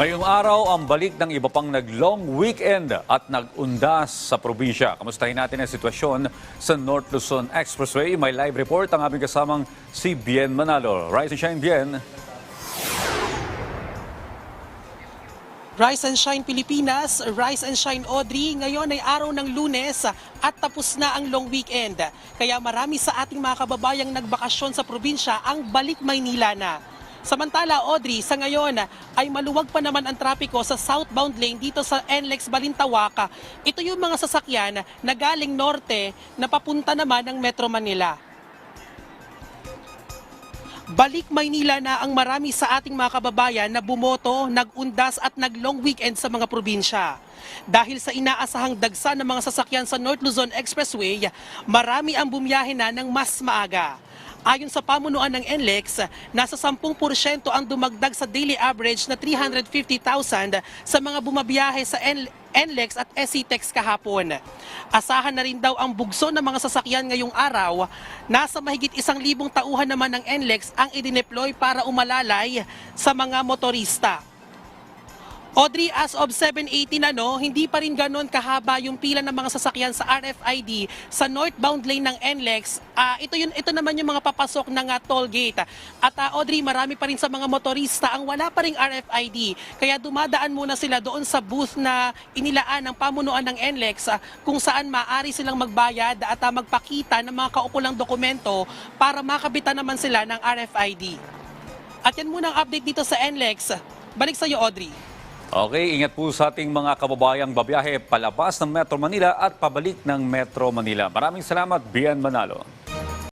Ngayong araw, ang balik ng iba pang nag-long weekend at nag-undas sa probinsya. Kamustahin natin ang sitwasyon sa North Luzon Expressway. May live report ang aming kasamang si Bien Manalo. Rise and shine, Bien. Rise and Shine Pilipinas, Rise and Shine Audrey. Ngayon ay araw ng lunes at tapos na ang long weekend. Kaya marami sa ating mga kababayang nagbakasyon sa probinsya ang balik Maynila na. Samantala, Audrey, sa ngayon ay maluwag pa naman ang trapiko sa southbound lane dito sa NLEX Balintawak. Ito yung mga sasakyan na galing norte na papunta naman ng Metro Manila. Balik Maynila na ang marami sa ating mga kababayan na bumoto, nag-undas at nag-long weekend sa mga probinsya. Dahil sa inaasahang dagsa ng mga sasakyan sa North Luzon Expressway, marami ang bumiyahe na ng mas maaga. Ayon sa pamunuan ng NLEX, nasa 10% ang dumagdag sa daily average na 350,000 sa mga bumabiyahe sa NLEX at SCTEX kahapon. Asahan na rin daw ang bugso ng mga sasakyan ngayong araw. Nasa mahigit isang libong tauhan naman ng NLEX ang idineploy para umalalay sa mga motorista. Audrey, as of 7.18 na no, hindi pa rin ganon kahaba yung pila ng mga sasakyan sa RFID sa northbound lane ng NLEX. Ah, ito, yun, ito naman yung mga papasok ng ah, toll gate. At ah, Audrey, marami pa rin sa mga motorista ang wala pa ring RFID. Kaya dumadaan muna sila doon sa booth na inilaan ng pamunuan ng NLEX ah, kung saan maaari silang magbayad at ah, magpakita ng mga kaukulang dokumento para makabitan naman sila ng RFID. At yan muna ang update dito sa NLEX. Balik sa iyo, Audrey. Okay, ingat po sa ating mga kababayang babiyahe palabas ng Metro Manila at pabalik ng Metro Manila. Maraming salamat, Bien Manalo.